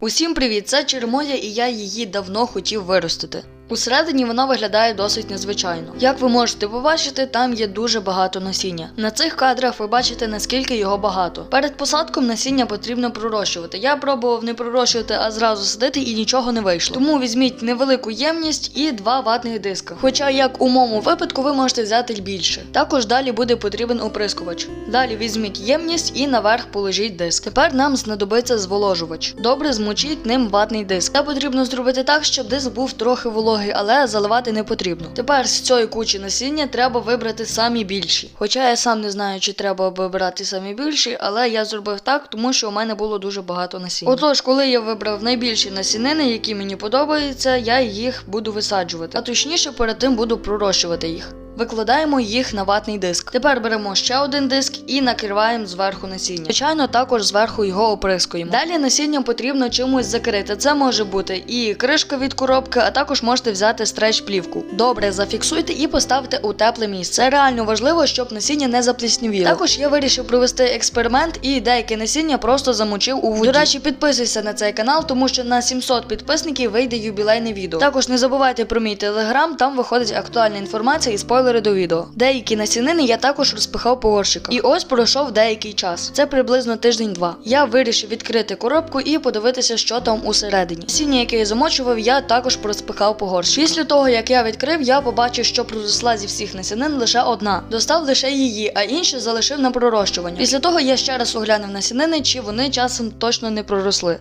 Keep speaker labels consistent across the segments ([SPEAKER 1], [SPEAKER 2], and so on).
[SPEAKER 1] Усім привіт! Це Чермоля, і я її давно хотів виростити. Усередині вона виглядає досить незвичайно. Як ви можете побачити, там є дуже багато насіння. На цих кадрах ви бачите наскільки його багато. Перед посадком насіння потрібно пророщувати. Я пробував не пророщувати, а зразу садити і нічого не вийшло. Тому візьміть невелику ємність і два ватних диска. Хоча, як у моєму випадку, ви можете взяти більше. Також далі буде потрібен оприскувач. Далі візьміть ємність і наверх положіть диск. Тепер нам знадобиться зволожувач. Добре змочіть ним ватний диск. Це потрібно зробити так, щоб диск був трохи вологий, але заливати не потрібно. Тепер з цієї кучі насіння треба вибрати самі більші. Хоча я сам не знаю, чи треба вибирати самі більші, але я зробив так, тому що у мене було дуже багато насіння. Отож, коли я вибрав найбільші насінини, які мені подобаються, я їх буду висаджувати. А точніше, перед тим буду пророщувати їх. Викладаємо їх на ватний диск. Тепер беремо ще один диск і накриваємо зверху насіння. Звичайно, також зверху його оприскуємо. Далі насіння потрібно чимось закрити. Це може бути і кришка від коробки, а також можете взяти стреч плівку. Добре, зафіксуйте і поставте у тепле місце. Це реально важливо, щоб насіння не запліснівіло. Також я вирішив провести експеримент і деяке насіння просто замочив у воді. До речі, підписуйся на цей канал, тому що на 700 підписників вийде юбілейне відео. Також не забувайте про мій телеграм, там виходить актуальна інформація і спойлери до відео. Деякі насінини я також розпихав по горщиках. І ось пройшов деякий час. Це приблизно тиждень-два. Я вирішив відкрити коробку і подивитися, що там усередині. Насіння, яке я замочував, я також розпихав по горщику. Після того, як я відкрив, я побачив, що проросла зі всіх насінин лише одна. Достав лише її, а інші залишив на пророщування. Після того я ще раз оглянув насінини, чи вони часом точно не проросли.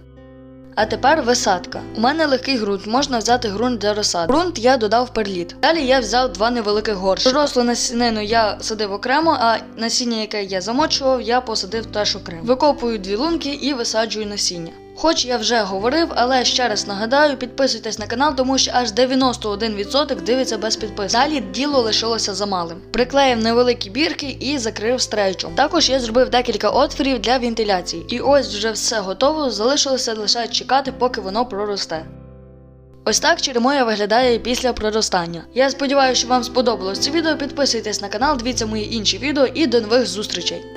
[SPEAKER 1] А тепер висадка. У мене легкий ґрунт, можна взяти ґрунт для розсади. Ґрунт я додав перліт. Далі я взяв два невеликих горщика. Пророслу насінину я садив окремо, а насіння, яке я замочував, я посадив теж окремо. Викопую дві лунки і висаджую насіння. Хоч я вже говорив, але ще раз нагадаю, підписуйтесь на канал, тому що аж 91% дивиться без підписки. Далі діло лишилося за малим. Приклеїв невеликі бірки і закрив стрейчом. Також я зробив декілька отворів для вентиляції. І ось вже все готово, залишилося лише чекати, поки воно проросте. Ось так черемоя виглядає після проростання. Я сподіваюся, що вам сподобалось це відео. Підписуйтесь на канал, дивіться мої інші відео і до нових зустрічей.